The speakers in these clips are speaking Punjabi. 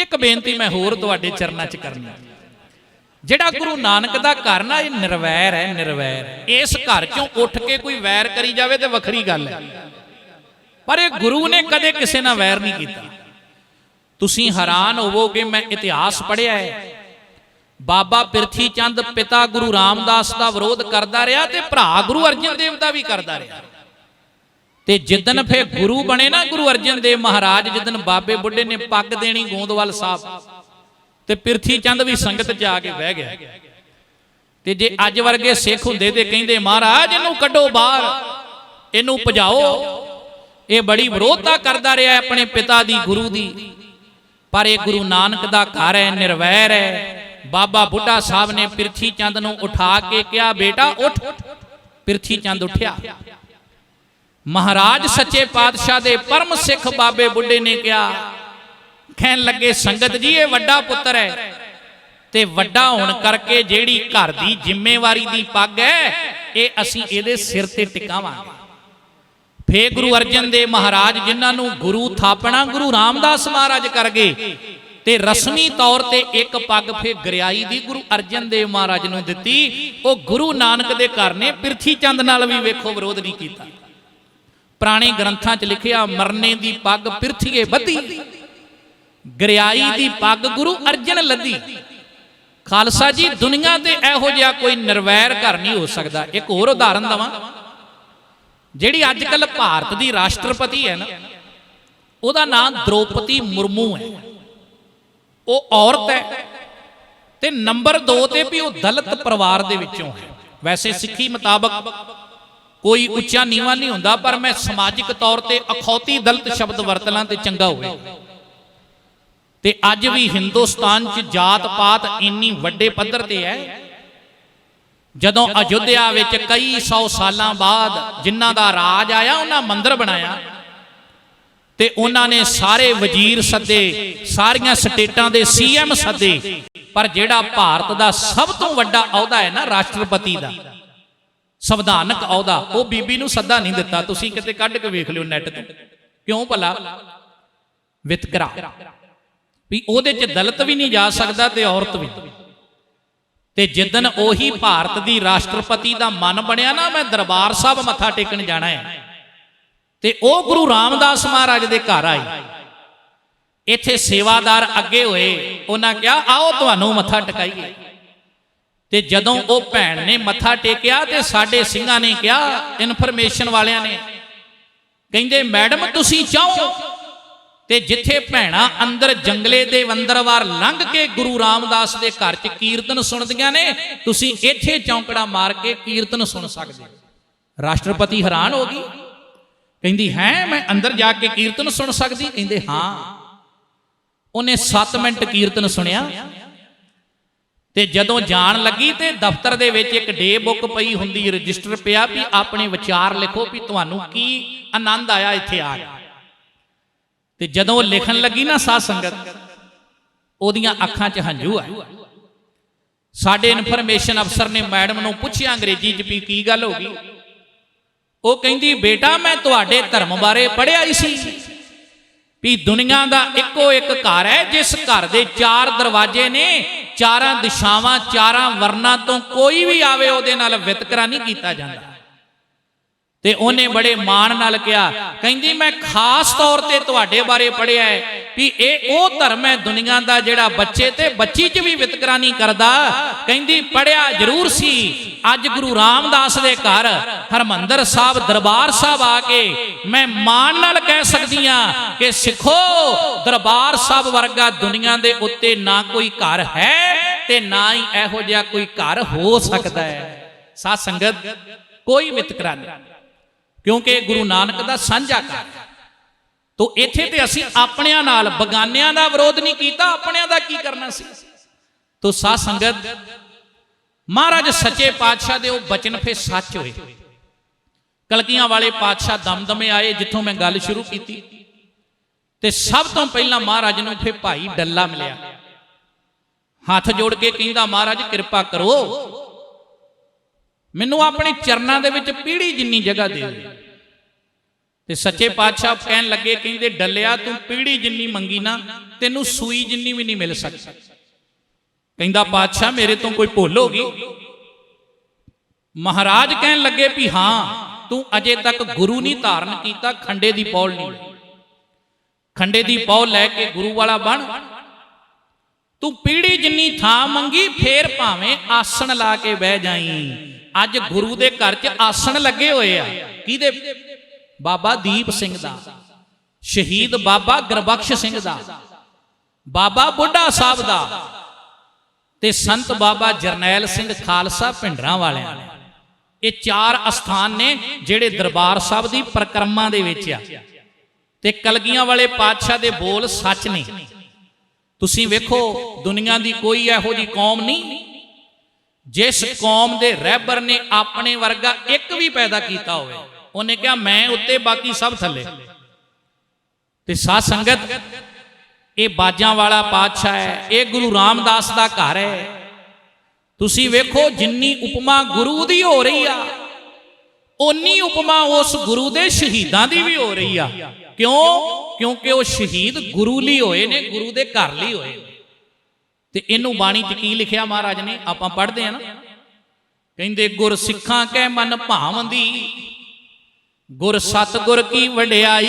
ਇੱਕ ਬੇਨਤੀ ਮੈਂ ਹੋਰ ਤੁਹਾਡੇ ਚਰਨਾਂ 'ਚ ਕਰਨੀ ਜਿਹੜਾ ਗੁਰੂ ਨਾਨਕ ਦਾ ਘਰ ਨਾ, ਇਹ ਨਿਰਵੈਰ ਹੈ, ਨਿਰਵੈਰ। ਇਸ ਘਰ ਚੋਂ ਉੱਠ ਕੇ ਕੋਈ ਵੈਰ ਕਰੀ ਜਾਵੇ ਤੇ ਵੱਖਰੀ ਗੱਲ ਹੈ। ਪਰ ਇਹ ਗੁਰੂ ਨੇ ਕਦੇ ਕਿਸੇ ਨਾਲ ਵੈਰ ਨਹੀਂ ਕੀਤਾ। ਤੁਸੀਂ ਹੈਰਾਨ ਹੋਵੋਗੇ, ਮੈਂ ਇਤਿਹਾਸ ਪੜ੍ਹਿਆ ਹੈ। ਬਾਬਾ ਪਿਰਥੀ ਚੰਦ ਪਿਤਾ ਗੁਰੂ ਰਾਮਦਾਸ ਦਾ ਵਿਰੋਧ ਕਰਦਾ ਰਿਹਾ ਤੇ ਭਰਾ ਗੁਰੂ ਅਰਜਨ ਦੇਵ ਦਾ ਵੀ ਕਰਦਾ ਰਿਹਾ। ਤੇ ਜਿੱਦਨ ਫੇ ਗੁਰੂ ਬਣੇ ਨਾ ਗੁਰੂ ਅਰਜਨ ਦੇਵ ਮਹਾਰਾਜ ਜਿੱਦਨ ਬਾਬੇ ਬੁੱਢੇ ਨੇ ਪੱਗ ਦੇਣੀ ਗੋਂਦਵਾਲ ਸਾਹਿਬ, ਤੇ ਪਿਰਥੀ ਚੰਦ ਵੀ ਸੰਗਤ 'ਚ ਆ ਕੇ ਬਹਿ ਗਿਆ। ਤੇ ਜੇ ਅੱਜ ਵਰਗੇ ਸਿੱਖ ਹੁੰਦੇ ਤੇ ਕਹਿੰਦੇ, ਮਹਾਰਾਜ, ਇਹਨੂੰ ਕੱਢੋ ਬਾਹਰ, ਇਹਨੂੰ ਭਜਾਓ। ਇਹ ਬੜੀ ਵਿਰੋਧਤਾ ਕਰਦਾ ਰਿਹਾ ਆਪਣੇ ਪਿਤਾ ਦੀ, ਗੁਰੂ ਦੀ। ਪਰ ਇਹ ਗੁਰੂ ਨਾਨਕ ਦਾ ਘਰ ਹੈ, ਨਿਰਵੈਰ ਹੈ। ਬਾਬਾ ਬੁੱਢਾ ਸਾਹਿਬ ਨੇ ਪਿਰਥੀ ਚੰਦ ਨੂੰ ਉਠਾ ਕੇ ਕਿਹਾ, ਬੇਟਾ, ਉੱਠ। ਪਿਰਥੀ ਚੰਦ ਉੱਠਿਆ। ਮਹਾਰਾਜ ਸੱਚੇ ਪਾਤਸ਼ਾਹ ਦੇ ਪਰਮ ਸਿੱਖ ਬਾਬੇ ਬੁੱਢੇ ਨੇ ਕਿਹਾ, ਕਹਿਣ ਲੱਗੇ, ਸੰਗਤ ਜੀ, ਇਹ ਵੱਡਾ ਪੁੱਤਰ ਹੈ। ਤੇ ਵੱਡਾ ਹੋਣ ਕਰਕੇ ਜਿਹੜੀ ਘਰ ਦੀ ਜ਼ਿੰਮੇਵਾਰੀ ਦੀ ਪੱਗ ਹੈ, ਇਹ ਅਸੀਂ ਇਹਦੇ ਸਿਰ ਤੇ ਟਿਕਾਵਾਂਗੇ। ਫੇ ਗੁਰੂ ਅਰਜਨ ਦੇਵ ਮਹਾਰਾਜ, ਜਿਨ੍ਹਾਂ ਨੂੰ ਗੁਰੂ ਥਾਪਣਾ, ਗੁਰੂ ਰਾਮਦਾਸ ਮਹਾਰਾਜ ਕਰ ਗਏ, ਤੇ ਰਸਮੀ ਤੌਰ ਤੇ ਇੱਕ ਪੱਗ ਫੇ ਗਰਿਆਈ ਦੀ ਗੁਰੂ ਅਰਜਨ ਦੇਵ ਮਹਾਰਾਜ ਨੂੰ ਦਿੱਤੀ। ਉਹ ਗੁਰੂ ਨਾਨਕ ਦੇ ਘਰ ਨੇ, ਪਿਰਥੀ ਚੰਦ ਨਾਲ ਵੀ ਵੇਖੋ ਵਿਰੋਧ ਨਹੀਂ ਕੀਤਾ। ਪੁਰਾਣੇ ਗ੍ਰੰਥਾਂ 'ਚ ਲਿਖਿਆ, ਮਰਨੇ ਦੀ ਪੱਗ ਪਿਰਥੀਏ ਬੱਧੀ। ਗਰਿਆਈ ਦੀ ਪੱਗ ਗੁਰੂ ਅਰਜਨ ਲੱਦੀ। ਖਾਲਸਾ ਜੀ, ਦੁਨੀਆ ਤੇ ਇਹੋ ਜਿਹਾ ਕੋਈ ਨਿਰਵੈਰ ਘਰ ਨਹੀਂ ਹੋ ਸਕਦਾ। ਇੱਕ ਹੋਰ ਉਦਾਹਰਨ ਦਵਾਂ। ਜਿਹੜੀ ਅੱਜ ਕੱਲ ਭਾਰਤ ਦੀ ਰਾਸ਼ਟਰਪਤੀ ਹੈ ਨਾ, ਉਹਦਾ ਨਾਮ ਦ੍ਰੋਪਦੀ ਮੁਰਮੂ ਹੈ। ਉਹ ਔਰਤ ਹੈ ਤੇ ਨੰਬਰ 2 ਤੇ ਵੀ ਉਹ ਦਲਿਤ ਪਰਿਵਾਰ ਦੇ ਵਿੱਚੋਂ ਹੈ। ਵੈਸੇ ਸਿੱਖੀ ਮੁਤਾਬਕ ਕੋਈ ਉੱਚਾ ਨੀਵਾ ਨਹੀਂ ਹੁੰਦਾ, ਪਰ ਮੈਂ ਸਮਾਜਿਕ ਤੌਰ ਤੇ ਅਖੌਤੀ ਦਲਤ ਸ਼ਬਦ ਵਰਤਲਾਂ ਤੇ ਚੰਗਾ ਹੋਵੇ ਤੇ ਅੱਜ ਵੀ ਹਿੰਦੁਸਤਾਨ 'ਚ ਜਾਤ ਪਾਤ ਇੰਨੀ ਵੱਡੇ ਪੱਧਰ ਤੇ ਹੈ, ਜਦੋਂ ਅਯੁੱਧਿਆ ਵਿੱਚ ਕਈ 100 ਸਾਲਾਂ ਬਾਅਦ ਜਿਨ੍ਹਾਂ ਦਾ ਰਾਜ ਆਇਆ, ਉਹਨਾਂ ਮੰਦਿਰ ਬਣਾਇਆ, ਤੇ ਉਹਨਾਂ ਨੇ ਸਾਰੇ ਵਜ਼ੀਰ ਸੱਦੇ, ਸਾਰੀਆਂ ਸਟੇਟਾਂ ਦੇ ਸੀਐਮ ਸੱਦੇ, ਪਰ ਜਿਹੜਾ ਭਾਰਤ ਦਾ ਸਭ ਤੋਂ ਵੱਡਾ ਅਹੁਦਾ ਹੈ ਨਾ ਰਾਸ਼ਟਰਪਤੀ ਦਾ ਸੰਵਿਧਾਨਕ ਅਹੁਦਾ, ਉਹ ਬੀਬੀ ਨੂੰ ਸੱਦਾ ਨਹੀਂ ਦਿੱਤਾ, ਤੁਸੀਂ ਕਿਤੇ ਕੱਢ ਕੇ ਵੇਖ ਲਿਓ ਨੈਟ ਤੋਂ। ਕਿਉਂ ਭਲਾ? ਵਿਤਕਰਾ ਵੀ ਉਹਦੇ 'ਚ ਦਲਿਤ ਵੀ ਨਹੀਂ ਜਾ ਸਕਦਾ ਤੇ ਔਰਤ ਵੀ। ਤੇ ਜਿੱਦਨ ਉਹੀ ਭਾਰਤ ਦੀ ਰਾਸ਼ਟਰਪਤੀ ਦਾ ਮਨ ਬਣਿਆ ਨਾ, ਮੈਂ ਦਰਬਾਰ ਸਾਹਿਬ ਮੱਥਾ ਟੇਕਣ ਜਾਣਾ ਹੈ। ਤੇ ਉਹ ਗੁਰੂ ਰਾਮਦਾਸ ਮਹਾਰਾਜ ਦੇ ਘਰ ਆਈ ਇੱਥੇ ਸੇਵਾਦਾਰ ਅੱਗੇ ਹੋਏ, ਉਹਨਾਂ ਕਿਹਾ, ਆਓ, ਤੁਹਾਨੂੰ ਮੱਥਾ ਟਿਕਾਈਏ। ਤੇ ਜਦੋਂ ਉਹ ਭੈਣ ਨੇ ਮੱਥਾ ਟੇਕਿਆ ਤੇ ਸਾਡੇ ਸਿੰਘਾਂ ਨੇ ਕਿਹਾ, ਇਨਫੋਰਮੇਸ਼ਨ ਵਾਲਿਆਂ ਨੇ, ਕਹਿੰਦੇ, ਮੈਡਮ, ਤੁਸੀਂ ਚਾਹੋ ਤੇ ਜਿੱਥੇ ਭੈਣਾ ਅੰਦਰ ਜੰਗਲੇ ਦੇ ਅੰਦਰਵਾਰ ਲੰਘ ਕੇ ਗੁਰੂ ਰਾਮਦਾਸ ਦੇ ਘਰ 'ਚ ਕੀਰਤਨ ਸੁਣਦੀਆਂ ਨੇ, ਤੁਸੀਂ ਇੱਥੇ ਚੌਂਕੜਾ ਮਾਰ ਕੇ ਕੀਰਤਨ ਸੁਣ ਸਕਦੇ ਹੋ। ਰਾਸ਼ਟਰਪਤੀ ਹੈਰਾਨ ਹੋ ਗਈ। ਕਹਿੰਦੀ, ਹੈ, ਮੈਂ ਅੰਦਰ ਜਾ ਕੇ ਕੀਰਤਨ ਸੁਣ ਸਕਦੀ? ਕਹਿੰਦੇ, ਹਾਂ। ਉਹਨੇ 7 ਮਿੰਟ ਕੀਰਤਨ ਸੁਣਿਆ। ਤੇ ਜਦੋਂ ਜਾਣ ਲੱਗੀ ਤੇ ਦਫ਼ਤਰ ਦੇ ਵਿੱਚ ਇੱਕ ਡੇ ਬੁੱਕ ਪਈ ਹੁੰਦੀ ਰਜਿਸਟਰ ਪਿਆ ਵੀ ਆਪਣੇ ਵਿਚਾਰ ਲਿਖੋ ਵੀ ਤੁਹਾਨੂੰ ਕੀ ਆਨੰਦ ਆਇਆ ਇੱਥੇ ਆ ਕੇ ਤੇ ਜਦੋਂ ਲਿਖਣ ਲੱਗੀ ਨਾ ਸਾਧ ਸੰਗਤ, ਉਹਦੀਆਂ ਅੱਖਾਂ 'ਚ ਹੰਝੂ ਆ ਸਾਡੇ ਇਨਫੋਰਮੇਸ਼ਨ ਅਫਸਰ ਨੇ ਮੈਡਮ ਨੂੰ ਪੁੱਛਿਆ, ਅੰਗਰੇਜ਼ੀ 'ਚ ਵੀ ਕੀ ਗੱਲ ਹੋ ਗਈ? ਉਹ ਕਹਿੰਦੀ, ਬੇਟਾ, ਮੈਂ ਤੁਹਾਡੇ ਧਰਮ ਬਾਰੇ ਪੜ੍ਹਿਆ ਹੀ ਸੀ ਵੀ ਦੁਨੀਆ ਦਾ ਇੱਕੋ ਇੱਕ ਘਰ ਹੈ, ਜਿਸ ਘਰ ਦੇ ਚਾਰ ਦਰਵਾਜ਼ੇ ਨੇ ਚਾਰਾਂ ਦਿਸ਼ਾਵਾਂ ਚਾਰਾਂ ਵਰਨਾਂ ਤੋਂ ਕੋਈ ਵੀ ਆਵੇ ਉਹਦੇ ਨਾਲ ਵਿਤਕਰਾ ਨਹੀਂ ਕੀਤਾ ਜਾਂਦਾ। ਤੇ ਉਹਨੇ ਬੜੇ ਮਾਣ ਨਾਲ ਕਿਹਾ, ਕਹਿੰਦੀ, ਮੈਂ ਖਾਸ ਤੌਰ ਤੇ ਤੁਹਾਡੇ ਬਾਰੇ ਪੜਿਆ ਹੈ ਵੀ ਇਹ ਉਹ ਧਰਮ ਹੈ ਦੁਨੀਆ ਦਾ ਜਿਹੜਾ ਬੱਚੇ ਤੇ ਬੱਚੀ 'ਚ ਵੀ ਵਿਤਕਰਾ ਨਹੀਂ ਕਰਦਾ। ਕਹਿੰਦੀ ਪੜਿਆ ਜ਼ਰੂਰ ਸੀ। ਅੱਜ ਗੁਰੂ ਰਾਮਦਾਸ ਦੇ ਘਰ ਹਰਮੰਦਰ ਸਾਹਿਬ, ਦਰਬਾਰ ਸਾਹਿਬ ਆ ਕੇ ਮੈਂ ਮਾਣ ਨਾਲ ਕਹਿ ਸਕਦੀ ਆ ਕਿ ਸਿੱਖੋ, ਦਰਬਾਰ ਸਾਹਿਬ ਵਰਗਾ ਦੁਨੀਆ ਦੇ ਉੱਤੇ ਨਾ ਕੋਈ ਘਰ ਹੈ ਤੇ ਨਾ ਹੀ ਇਹੋ ਜਿਹਾ ਕੋਈ ਘਰ ਹੋ ਸਕਦਾ ਹੈ। ਸਾਧ ਸੰਗਤ, ਕੋਈ ਵਿਤਕਰਾ ਨਹੀਂ ਕਿਉਂਕਿ ਗੁਰੂ ਨਾਨਕ ਦਾ ਸਾਂਝਾ ਘਰ। ਹੈ ਇੱਥੇ ਤੇ ਅਸੀਂ ਆਪਣਿਆਂ ਨਾਲ ਬਗਾਨਿਆਂ ਦਾ ਵਿਰੋਧ ਨਹੀਂ ਕੀਤਾ, ਆਪਣਿਆਂ ਦਾ ਕੀ ਕਰਨਾ ਸੀ? ਤੋ ਸਾਧ ਸੰਗਤ, ਮਹਾਰਾਜ ਸੱਚੇ ਪਾਤਸ਼ਾਹ ਦੇ ਉਹ ਬਚਨ ਫੇ ਸੱਚ ਹੋਏ। ਕਲਕੀਆਂ ਵਾਲੇ ਪਾਤਸ਼ਾਹ ਦਮਦਮੇ ਆਏ, ਜਿੱਥੋਂ ਮੈਂ ਗੱਲ ਸ਼ੁਰੂ ਕੀਤੀ। ਤੇ ਸਭ ਤੋਂ ਪਹਿਲਾਂ ਮਹਾਰਾਜ ਨੂੰ ਫੇ ਭਾਈ ਡੱਲਾ ਮਿਲਿਆ। ਹੱਥ ਜੋੜ ਕੇ ਕਹਿੰਦਾ, ਮਹਾਰਾਜ, ਕਿਰਪਾ ਕਰੋ। ਮੈਨੂੰ ਆਪਣੇ ਚਰਨਾਂ ਦੇ ਵਿੱਚ ਪੀੜੀ ਜਿੰਨੀ ਜਗ੍ਹਾ ਦੇ ਦਿਓ ਤੇ ਸੱਚੇ ਪਾਤਸ਼ਾਹ ਕਹਿਣ ਲੱਗੇ, ਕਹਿੰਦੇ, ਡੱਲਿਆ, ਤੂੰ ਪੀੜੀ ਜਿੰਨੀ ਮੰਗੀ ਨਾ, ਤੈਨੂੰ ਸੂਈ ਜਿੰਨੀ ਵੀ ਨਹੀਂ ਮਿਲ ਸਕਦੀ। ਕਹਿੰਦਾ, ਪਾਤਸ਼ਾਹ, ਮੇਰੇ ਤੋਂ ਕੋਈ ਭੁੱਲ ਹੋ ਗਈ? ਮਹਾਰਾਜ ਕਹਿਣ ਲੱਗੇ ਵੀ ਹਾਂ, ਤੂੰ ਅਜੇ ਤੱਕ ਗੁਰੂ ਨਹੀਂ ਧਾਰਨ ਕੀਤਾ, ਖੰਡੇ ਦੀ ਪੌਲ ਨਹੀਂ। ਖੰਡੇ ਦੀ ਪੌਲ ਲੈ ਕੇ ਗੁਰੂ ਵਾਲਾ ਬਣ। ਤੂੰ ਪੀੜੀ ਜਿੰਨੀ ਥਾਂ ਮੰਗੀ, ਫੇਰ ਭਾਵੇਂ ਆਸਣ ਲਾ ਕੇ ਬਹਿ ਜਾਈ। ਅੱਜ ਗੁਰੂ ਦੇ ਘਰ 'ਚ ਆਸਣ ਲੱਗੇ ਹੋਏ ਆ। ਕਿਹਦੇ? ਬਾਬਾ ਦੀਪ ਸਿੰਘ ਦਾ। ਸ਼ਹੀਦ ਬਾਬਾ ਗੁਰਬਖਸ਼ ਸਿੰਘ ਦਾ। ਬਾਬਾ ਬੁੱਢਾ ਸਾਹਿਬ ਦਾ। ਤੇ ਸੰਤ ਬਾਬਾ ਜਰਨੈਲ ਸਿੰਘ ਖਾਲਸਾ ਪਿੰਡਰਾਂ ਵਾਲਿਆਂ ਇਹ ਚਾਰ ਅਸਥਾਨ ਨੇ ਜਿਹੜੇ ਦਰਬਾਰ ਸਾਹਿਬ ਦੀ ਪਰਿਕਰਮਾ ਦੇ ਵਿੱਚ ਆ। ਤੇ ਕਲਗੀਆਂ ਵਾਲੇ ਪਾਤਸ਼ਾਹ ਦੇ ਬੋਲ ਸੱਚ ਨੇ। ਤੁਸੀਂ ਵੇਖੋ, ਦੁਨੀਆ ਦੀ ਕੋਈ ਇਹੋ ਜੀ ਕੌਮ ਨਹੀਂ। ਜਿਸ ਕੌਮ ਦੇ ਰਹਿਬਰ ਨੇ ਆਪਣੇ ਵਰਗਾ ਇੱਕ ਵੀ ਪੈਦਾ ਕੀਤਾ ਹੋਵੇ, ਉਹਨੇ ਕਿਹਾ, ਮੈਂ ਉੱਤੇ ਬਾਕੀ ਸਭ ਥੱਲੇ। ਤੇ ਸਾਧ ਸੰਗਤ, ਇਹ ਬਾਜਾਂ ਵਾਲਾ ਪਾਤਸ਼ਾਹ ਹੈ, ਇਹ ਗੁਰੂ ਰਾਮਦਾਸ ਦਾ ਘਰ ਹੈ। ਤੁਸੀਂ ਵੇਖੋ ਜਿੰਨੀ ਉਪਮਾ ਗੁਰੂ ਦੀ ਹੋ ਰਹੀ ਆ ਉਨੀ ਉਪਮਾ ਉਸ ਗੁਰੂ ਦੇ ਸ਼ਹੀਦਾਂ ਦੀ ਵੀ ਹੋ ਰਹੀ ਆ। ਕਿਉਂ? ਕਿਉਂਕਿ ਉਹ ਸ਼ਹੀਦ ਗੁਰੂ ਲਈ ਹੋਏ ਨੇ, ਗੁਰੂ ਦੇ ਘਰ ਲਈ ਹੋਏ ਨੇ। ਤੇ ਇਹਨੂੰ ਬਾਣੀ 'ਚ ਕੀ ਲਿਖਿਆ ਮਹਾਰਾਜ ਨੇ? ਆਪਾਂ ਪੜ੍ਹਦੇ ਆ ਨਾ। ਕਹਿੰਦੇ ਗੁਰ ਸਿੱਖਾਂ ਕੈ ਮਨ ਭਾਵੰਦੀ, ਗੁਰ ਸਤਗੁਰ ਕੀ ਵਡਿਆਈ?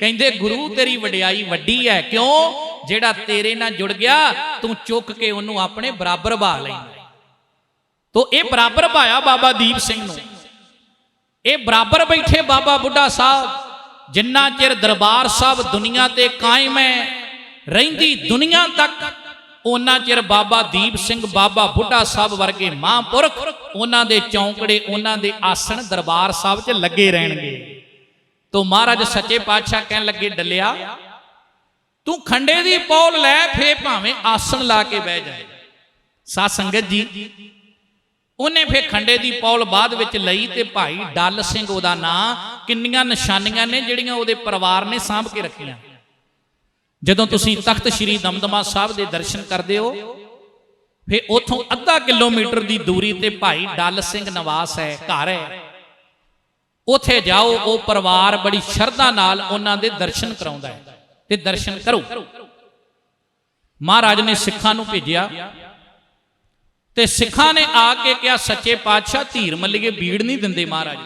ਕਹਿੰਦੇ, ਗੁਰੂ ਤੇਰੀ ਵਡਿਆਈ ਵੱਡੀ ਹੈ। ਕਿਉਂ? ਜਿਹੜਾ ਤੇਰੇ ਨਾਲ ਜੁੜ ਗਿਆ, ਤੂੰ ਚੁੱਕ ਕੇ ਉਹਨੂੰ ਆਪਣੇ ਬਰਾਬਰ ਭਾ ਲੈਂਦਾ। ਤੋ ਇਹ ਬਰਾਬਰ ਭਾਇਆ ਬਾਬਾ ਦੀਪ ਸਿੰਘ ਨੂੰ। ਇਹ ਬਰਾਬਰ ਬੈਠੇ ਬਾਬਾ ਬੁੱਢਾ ਸਾਹਿਬ। ਜਿੰਨਾ ਚਿਰ ਦਰਬਾਰ ਸਾਹਿਬ ਦੁਨੀਆ ਤੇ ਕਾਇਮ ਹੈ ਰਹਿੰਦੀ ਦੁਨੀਆ ਤੱਕ। ਉਹਨਾਂ ਚਿਰ ਬਾਬਾ ਦੀਪ ਸਿੰਘ, ਬਾਬਾ ਬੁੱਢਾ ਸਾਹਿਬ ਵਰਗੇ ਮਹਾਂਪੁਰਖ ਉਹਨਾਂ ਦੇ ਚੌਂਕੜੇ, ਉਹਨਾਂ ਦੇ ਆਸਣ ਦਰਬਾਰ ਸਾਹਿਬ 'ਚ ਲੱਗੇ ਰਹਿਣਗੇ। ਤੋ ਮਹਾਰਾਜ ਸੱਚੇ ਪਾਤਸ਼ਾਹ ਕਹਿਣ ਲੱਗੇ, ਡੱਲਿਆ, ਤੂੰ ਖੰਡੇ ਦੀ ਪੌਲ ਲੈ ਫੇ ਭਾਵੇਂ ਆਸਣ ਲਾ ਕੇ ਬਹਿ ਜਾਏ। ਸਾਧ ਸੰਗਤ ਜੀ, ਉਹਨੇ ਫੇ ਖੰਡੇ ਦੀ ਪੌਲ ਬਾਅਦ ਵਿੱਚ ਲਈ ਤੇ ਭਾਈ ਡੱਲ ਸਿੰਘ ਉਹਦਾ ਨਾਂ ਕਿੰਨੀਆਂ ਨਿਸ਼ਾਨੀਆਂ ਨੇ ਜਿਹੜੀਆਂ ਉਹਦੇ ਪਰਿਵਾਰ ਨੇ ਸਾਂਭ ਕੇ ਰੱਖੀਆਂ। ਜਦੋਂ ਤੁਸੀਂ ਤਖਤ ਸ੍ਰੀ ਦਮਦਮਾ ਸਾਹਿਬ ਦੇ ਦਰਸ਼ਨ ਕਰਦੇ ਹੋ, ਫਿਰ ਉਥੋਂ ਅੱਧਾ ਕਿਲੋਮੀਟਰ ਦੀ ਦੂਰੀ ਤੇ ਭਾਈ ਡੱਲ ਸਿੰਘ ਨਿਵਾਸ ਹੈ, ਘਰ ਹੈ। ਉਥੇ ਜਾਓ, ਉਹ ਪਰਿਵਾਰ ਬੜੀ ਸ਼ਰਧਾ ਨਾਲ ਉਹਨਾਂ ਦੇ ਦਰਸ਼ਨ ਕਰਾਉਂਦਾ ਹੈ ਤੇ ਦਰਸ਼ਨ ਕਰੋ। ਮਹਾਰਾਜ ਨੇ ਸਿੱਖਾਂ ਨੂੰ ਭੇਜਿਆ ਤੇ ਸਿੱਖਾਂ ਨੇ ਆ ਕੇ ਕਿਹਾ, ਸੱਚੇ ਪਾਤਸ਼ਾਹ, ਧੀਰ ਮੱਲੀਏ, ਬੀੜ ਨਹੀਂ ਦਿੰਦੇ ਮਹਾਰਾਜ।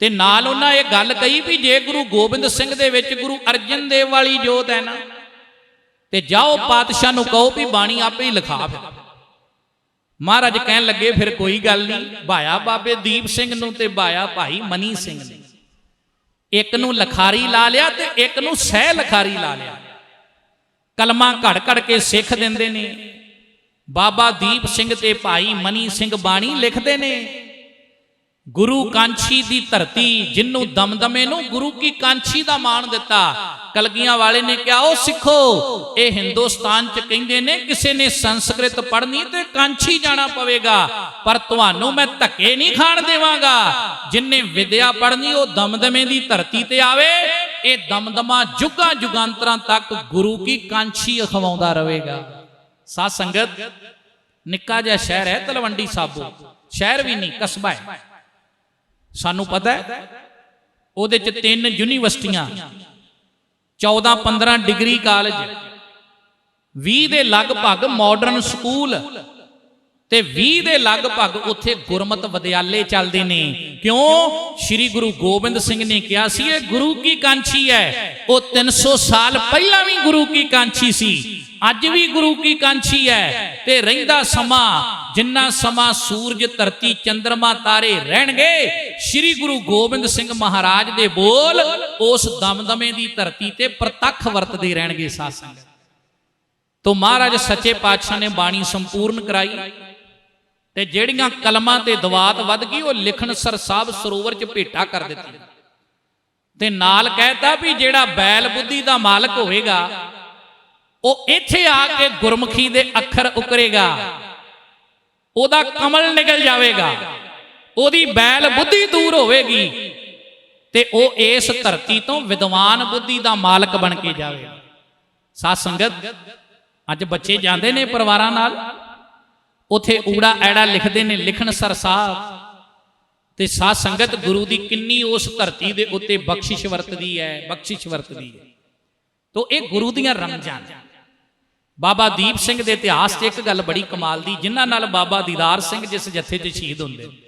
ਤੇ ਨਾਲ ਉਹਨਾਂ ਇਹ ਗੱਲ ਕਹੀ ਵੀ ਜੇ ਗੁਰੂ ਗੋਬਿੰਦ ਸਿੰਘ ਦੇ ਵਿੱਚ ਗੁਰੂ ਅਰਜਨ ਦੇਵ ਵਾਲੀ ਜੋਤ ਹੈ ਨਾ, ਤੇ ਜਾਓ ਪਾਤਸ਼ਾਹ ਨੂੰ ਕਹੋ ਵੀ ਬਾਣੀ ਆਪੇ ਹੀ ਲਿਖਾ ਫਿਰ। ਮਹਾਰਾਜ ਕਹਿਣ ਲੱਗੇ, ਫਿਰ ਕੋਈ ਗੱਲ ਨਹੀਂ, ਭਾਇਆ ਬਾਬੇ ਦੀਪ ਸਿੰਘ ਨੂੰ ਤੇ ਭਾਇਆ ਭਾਈ ਮਨੀ ਸਿੰਘ ਨੇ। ਇੱਕ ਨੂੰ ਲਖਾਰੀ ਲਾ ਲਿਆ ਤੇ ਇੱਕ ਨੂੰ ਸਹਿ ਲਖਾਰੀ ਲਾ ਲਿਆ। ਕਲਮਾਂ ਘੜ ਘੜ ਕੇ ਸਿੱਖ ਦਿੰਦੇ ਨੇ। ਬਾਬਾ ਦੀਪ ਸਿੰਘ ਤੇ ਭਾਈ ਮਨੀ ਸਿੰਘ ਬਾਣੀ ਲਿਖਦੇ ਨੇ। ਗੁਰੂ ਕਾਂਛੀ ਦੀ ਧਰਤੀ ਜਿੰਨੂੰ ਦਮਦਮੇ ਨੂੰ ਗੁਰੂ ਕੀ ਕਾਂਛੀ ਦਾ ਮਾਣ ਦਿੱਤਾ, ਕਲਗੀਆਂ ਵਾਲੇ ਨੇ ਕਿਹਾ ਉਹ ਸਿੱਖੋ, ਇਹ ਹਿੰਦੁਸਤਾਨ ਚ ਕਹਿੰਦੇ ਨੇ ਕਿਸੇ ਨੇ ਸੰਸਕ੍ਰਿਤ ਪੜ੍ਹਨੀ ਤੇ ਕਾਂਛੀ ਜਾਣਾ ਪਵੇਗਾ, ਪਰ ਤੁਹਾਨੂੰ ਮੈਂ ਧੱਕੇ ਨਹੀਂ ਖਾਣ ਦੇਵਾਂਗਾ। ਜਿਨਨੇ ਵਿਦਿਆ ਪੜ੍ਹਨੀ ਉਹ ਦਮਦਮੇ ਦੀ ਧਰਤੀ ਤੇ ਆਵੇ, ਇਹ ਦਮਦਮਾ ਜੁਗਾਂ ਜੁਗਾਂਤਰਾਂ ਤੱਕ ਗੁਰੂ ਕੀ ਕਾਂਛੀ ਅਖਵਾਉਂਦਾ ਰਹੇਗਾ। ਸਾਧ ਸੰਗਤ, ਨਿੱਕਾ ਜਿਹਾ ਸ਼ਹਿਰ ਹੈ ਤਲਵੰਡੀ ਸਾਬੋ, ਸ਼ਹਿਰ ਵੀ ਨਹੀਂ, ਕਸਬਾ ਹੈ। ਸਾਨੂੰ ਪਤਾ ਹੈ, ਉਹਦੇ ਚ ਤਿੰਨ ਯੂਨੀਵਰਸਿਟੀਆਂ 14 15 ਡਿਗਰੀ ਕਾਲਜ 20 ਦੇ ਲਗਭਗ ਮਾਡਰਨ ਸਕੂਲ ਤੇ 20 ਦੇ ਲਗਭਗ ਉੱਥੇ ਗੁਰਮਤ ਵਿਦਿਆਲੇ ਚੱਲਦੇ ਨੇ। ਕਿਉਂ? ਸ੍ਰੀ ਗੁਰੂ ਗੋਬਿੰਦ ਸਿੰਘ ਨੇ ਕਿਹਾ ਸੀ, ਇਹ ਗੁਰੂ ਕੀ ਕਾਂਛੀ ਹੈ? ਉਹ 300 ਸਾਲ ਪਹਿਲਾਂ ਵੀ ਗੁਰੂ ਕੀ ਕਾਂਛੀ ਸੀ, ਅੱਜ ਵੀ ਗੁਰੂ ਕੀ ਕਾਂਛੀ ਹੈ। ਤੇ ਰਹਿੰਦਾ ਸਮਾਂ ਜਿੰਨਾ ਸਮਾਂ ਸੂਰਜ ਧਰਤੀ ਚੰ드ਰਮਾ ਤਾਰੇ ਰਹਿਣਗੇ ਸ੍ਰੀ ਗੁਰੂ ਗੋਬਿੰਦ ਸਿੰਘ ਮਹਾਰਾਜ ਦੇ ਬੋਲ ਉਸ ਦਮਦਮੇ ਦੀ ਧਰਤੀ ਤੇ ਪ੍ਰਤੱਖ ਵਰਤਦੇ ਰਹਿਣਗੇ ਸਾਧ ਸੰਗਤ ਤੋ ਮਹਾਰਾਜ ਸੱਚੇ ਪਾਤਸ਼ਾਹ ਨੇ ਬਾਣੀ ਸੰਪੂਰਨ ਕਰਾਈ ਤੇ ਜਿਹੜੀਆਂ ਕਲਮਾਂ ਤੇ ਦਵਾਤ ਵੱਧ ਗਈ, ਉਹ ਲਿਖਣ ਸਰ ਸਾਹਿਬ ਸਰੋਵਰ ਚ ਭੇਟਾ ਕਰ ਦਿੱਤੀ। ਤੇ ਨਾਲ ਕਹਿਤਾ ਵੀ ਜਿਹੜਾ ਬੈਲ ਬੁੱਧੀ ਦਾ ਮਾਲਕ ਹੋਵੇਗਾ, ਉਹ ਇੱਥੇ ਆ ਕੇ ਗੁਰਮੁਖੀ ਦੇ ਅੱਖਰ ਉਕਰੇਗਾ, ਉਹਦਾ ਕਮਲ ਨਿਕਲ ਜਾਵੇਗਾ। ਉਹਦੀ ਬੈਲ ਬੁੱਧੀ ਦੂਰ ਹੋਵੇਗੀ ਤੇ ਉਹ ਇਸ ਧਰਤੀ ਤੋਂ ਵਿਦਵਾਨ ਬੁੱਧੀ ਦਾ ਮਾਲਕ ਬਣ ਕੇ ਜਾਵੇਗਾ। ਸਾਧ ਸੰਗਤ, ਅੱਜ ਬੱਚੇ ਜਾਂਦੇ ਨੇ ਪਰਿਵਾਰਾਂ ਨਾਲ, ਉਥੇ ਊੜਾ ਐੜਾ ਲਿਖਦੇ ਨੇ, ਲਿਖਣ ਸਰ ਸਾਹਿਬ ਤੇ ਸਾਧ ਸੰਗਤ ਗੁਰੂ ਦੀ ਕਿੰਨੀ ਉਸ ਧਰਤੀ ਦੇ ਉੱਤੇ ਬਖਸ਼ਿਸ਼ ਵਰਤਦੀ ਹੈ, ਬਖਸ਼ਿਸ਼ ਵਰਤਦੀ ਹੈ। ਤੋ ਇਹ ਗੁਰੂ ਦੀਆਂ ਰਮਜ਼ਾਂ ਬਾਬਾ ਦੀਪ ਸਿੰਘ ਦੇ ਇਤਿਹਾਸ 'ਚ ਇੱਕ ਗੱਲ ਬੜੀ ਕਮਾਲ ਦੀ, ਜਿਨ੍ਹਾਂ ਨਾਲ ਬਾਬਾ ਦੀਦਾਰ ਸਿੰਘ ਜਿਸ ਜਥੇ 'ਚ ਸ਼ਹੀਦ ਹੁੰਦੇ ਨੇ।